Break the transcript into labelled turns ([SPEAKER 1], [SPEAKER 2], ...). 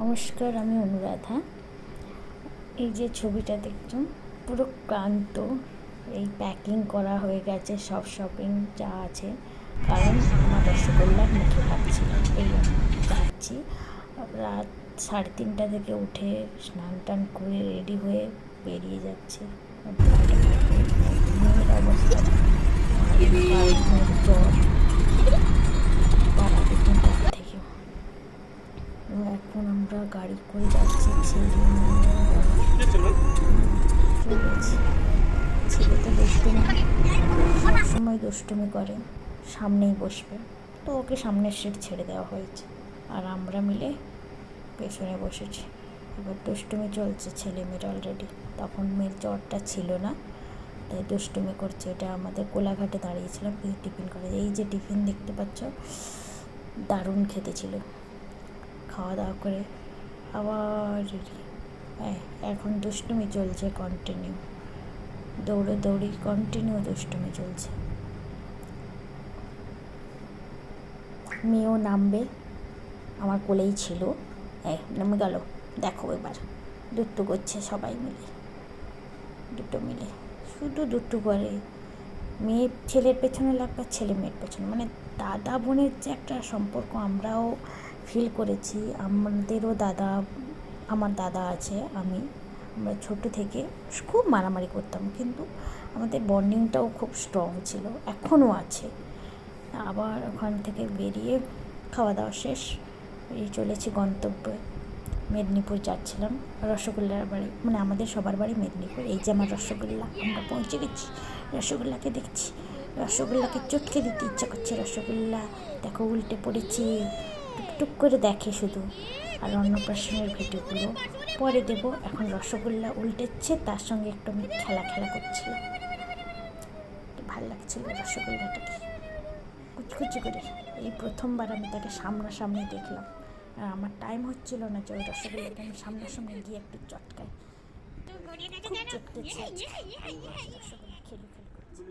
[SPEAKER 1] নমস্কার, আমি অনুরাধা। এই যে ছবিটা দেখছ পুরো ক্লান্ত। এই প্যাকিং করা হয়ে গেছে, সব শপিং যা আছে। কারণ আমার রসগোল্লার মুখে ভাবছি, এই যাচ্ছি রাত সাড়ে তিনটা থেকে উঠে স্নান টান করে রেডি হয়ে বেরিয়ে যাচ্ছে। অবস্থা মেয়ের জ্বর তার আগের দিন রাত থেকে এবং এখন আমরা গাড়ি করে যাচ্ছি ছেলে মেয়ে, চলেছি ছেলে তো দুষ্টুমি করে সামনেই বসবে। তো ওকে সামনের সিট ছেড়ে দেওয়া হয়েছে। আর আমরা মিলে পেছনে বসেছি। এবার দুষ্টুমি চলছে ছেলে মেয়ের অলরেডি তখন মেয়ের জ্বরটা ছিল না তাই দুষ্টুমি করছে। এটা আমাদের কোলাঘাটে দাঁড়িয়েছিলাম টিফিন করে এই যে টিফিন দেখতে পাচ্ছ দারুণ খেতে ছিল। খাওয়া দাওয়া করে আবার হ্যাঁ এখন দুষ্টুমি চলছে কন্টিনিউ দৌড়ে দৌড়ি কন্টিনিউ দুষ্টুমি চলছে। মেয়েও নামবে, আমার কোলেই ছিল। এই নেমে গেল, দেখো এবার। দুট্টু করছে সবাই মিলে। দুটো মিলে। শুধু দুট্টু করে। মেয়ে ছেলের পেছনে লাগবে ছেলে মেয়ের পেছনে। মানে দাদা বোনের যে একটা সম্পর্ক, আমরাও ফিল করেছি। আমাদেরও দাদা, আমার দাদা আছে, আমি, আমরা ছোটো থেকে খুব মারামারি করতাম, কিন্তু আমাদের বন্ডিংটাও খুব স্ট্রং ছিল, এখনও আছে। আবার ওখান থেকে বেরিয়ে খাওয়া দাওয়া শেষ, এই চলেছি গন্তব্যে, মেদিনীপুর যাচ্ছিলাম, রসগোল্লার বাড়ি মানে আমাদের সবার বাড়ি মেদিনীপুর, এই যে আমার রসগোল্লা, আমরা পৌঁছে গেছি, রসগোল্লাকে দেখছি, রসগোল্লাকে চটকে দিতে ইচ্ছা করছে, রসগোল্লা, দেখো উল্টে পড়েছে টুকটুক করে দেখে শুধু। আর অন্নপ্রাশনের ভিডিওগুলো পরে দেবো। এখন রসগোল্লা উল্টেচ্ছে তার সঙ্গে একটু আমি খেলা খেলা করছিলাম। ভালো লাগছিল রসগোল্লাটাকে কুচকুচি করে। এই প্রথমবার আমি তাকে সামনাসামনি দেখলাম। আর আমার টাইম হচ্ছিল না যে ওই রসগোল্লাটা আমি সামনাসামনি গিয়ে একটু চটকাই। খুব চটকেছি রসগোল্লা খেলু খেলু করছি।